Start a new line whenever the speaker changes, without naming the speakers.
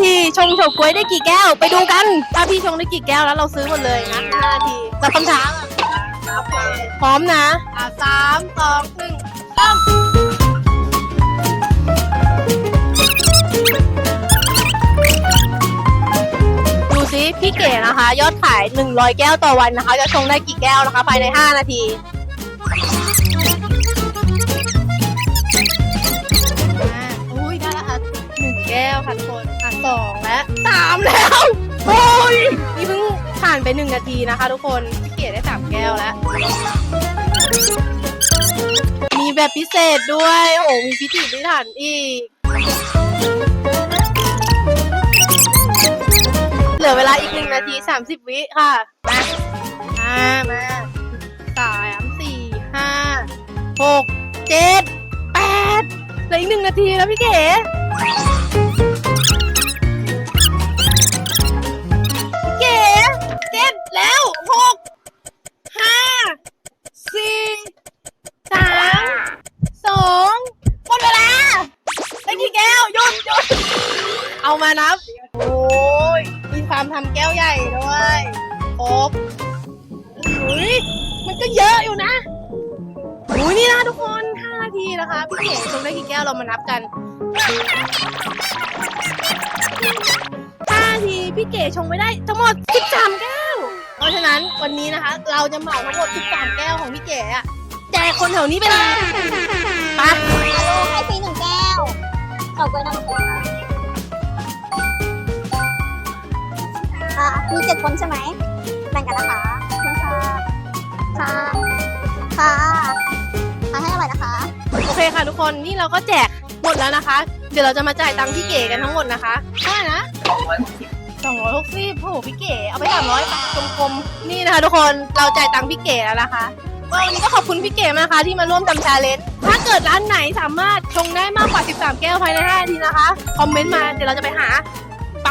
ทีชงเฉาก๊วยได้กี่แก้ว ไปดูกันถ้าพี่ชงได้กี่แก้วแล้วเราซื้อหมดเลยนะห้านาทีแต่คำถามพร้อมนะอะสามสองหนึ่งเริ่มดูซิพี่เก๋นะคะ ยอดขาย 100 แก้วต่อวันนะคะ จะชงได้กี่แก้วนะคะ ภายใน 5 นาที อะสองและสามแล้วโอ้ยนี่เพิ่งผ่านไปหนึ่งนาทีนะคะ ทุกคนพี่เก๋ได้สามแก้วแล้ว มีแบบพิเศษด้วย โอ้โหมีพิธีพิถันอีก เหลือเวลาอีกหนึ่งนาทีสามสิบวิค่ะ มามามาสามสี่ห้าหกเจ็ดแปดเหลืออีกหนึ่งนาทีแล้วพี่เก๋ เอามานับ โอ้ยมีความทำแก้วใหญ่ด้วยครบอุ้ยมันก็เยอะอยู่นะอุ้ยนี่นะทุกคน5นาทีนะคะ พี่เก๋ชงได้กี่แก้วเรามานับกัน5นาทีพี่เก๋ชงไม่ได้ทั้งหมด13แก้ว เพราะฉะนั้นวันนี้นะคะ เราจะเหมาทั้งหมด13แก้วของพี่เก๋อะแจกคนแถวนี้ไปเลยไป
ฮัลโหลให้ฟรีหนึ่งแก้วเฉาก๊วยน้ำ่ะ มีเจ็ดคนใช่ไหมแบ่งกันนะคะคุณค่ะ ค่ะ ค่ะทานให้อร่อยนะคะ
โอเคค่ะทุกคนนี่เราก็แจกหมดแล้วนะคะ เดี๋ยวเราจะมาจ่ายตังค์พี่เก๋กันทั้งหมดนะคะเท่าไหร่นะสองร้อยหกสิบโอ้โหพี่เก๋เอาไปสามร้อยกลมๆนี่นะคะ ทุกคนเราจ่ายตังค์พี่เก๋แล้วนะคะวันนี้ก็ขอบคุณพี่เก๋มากนะคะที่มาร่วมจำชาเลนจ์ถ้าเกิดร้านไหนสามารถชงได้มากกว่า 13 แก้วภายใน5นาทีนะคะ คอมเมนต์มาเดี๋ยวเราจะไปหา ไป